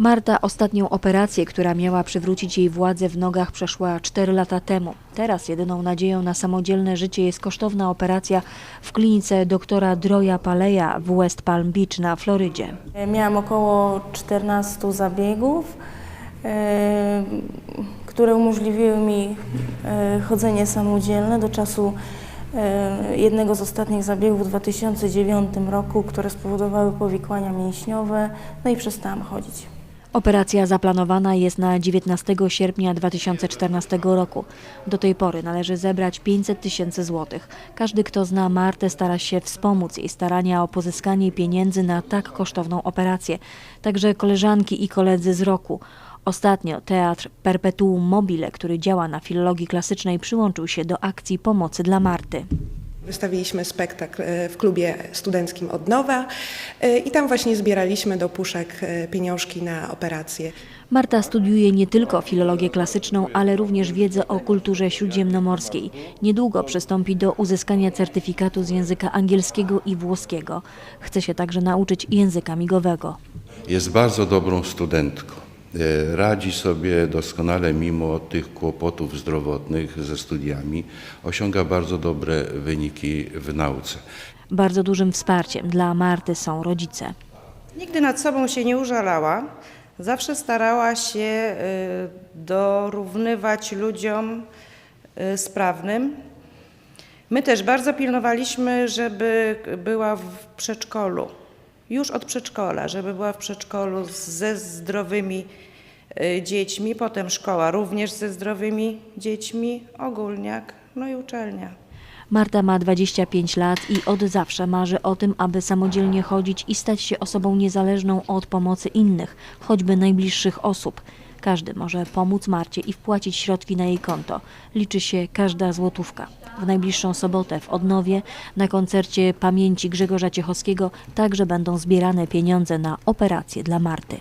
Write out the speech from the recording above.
Marta ostatnią operację, która miała przywrócić jej władzę w nogach, przeszła 4 lata temu. Teraz jedyną nadzieją na samodzielne życie jest kosztowna operacja w klinice doktora Droja Paleja w West Palm Beach na Florydzie. Miałam około 14 zabiegów, e, które umożliwiły mi e, chodzenie samodzielne do czasu e, jednego z ostatnich zabiegów w 2009 roku, które spowodowały powikłania mięśniowe, no i przestałam chodzić. Operacja zaplanowana jest na 19 sierpnia 2014 roku. Do tej pory należy zebrać 500 tysięcy złotych. Każdy, kto zna Martę, stara się wspomóc jej starania o pozyskanie pieniędzy na tak kosztowną operację. Także koleżanki i koledzy z roku. Ostatnio teatr Perpetuum Mobile, który działa na filologii klasycznej, przyłączył się do akcji pomocy dla Marty. Wystawiliśmy spektakl e, w klubie studenckim Odnowa e, i tam właśnie zbieraliśmy do puszek e, pieniążki na operację. Marta studiuje nie tylko filologię klasyczną, ale również wiedzę o kulturze śródziemnomorskiej. Niedługo przystąpi do uzyskania certyfikatu z języka angielskiego i włoskiego. Chce się także nauczyć języka migowego. Jest bardzo dobrą studentką. E, Radzi sobie doskonale mimo tych kłopotów zdrowotnych ze studiami. Osiąga bardzo dobre wyniki w nauce. Bardzo dużym wsparciem dla Marty są rodzice. Nigdy nad sobą się nie użalała. Zawsze starała się y, dorównywać ludziom y, sprawnym. My też bardzo pilnowaliśmy, żeby była w przedszkolu. Już od przedszkola, żeby była w przedszkolu ze zdrowymi y, dziećmi, potem szkoła również ze zdrowymi dziećmi, ogólniak, no i uczelnia. Marta ma 25 lat i od zawsze marzy o tym, aby samodzielnie chodzić i stać się osobą niezależną od pomocy innych, choćby najbliższych osób. Każdy może pomóc Marcie i wpłacić środki na jej konto. Liczy się każda złotówka. W najbliższą sobotę w Odnowie na koncercie pamięci Grzegorza Ciechowskiego także będą zbierane pieniądze na operację dla Marty.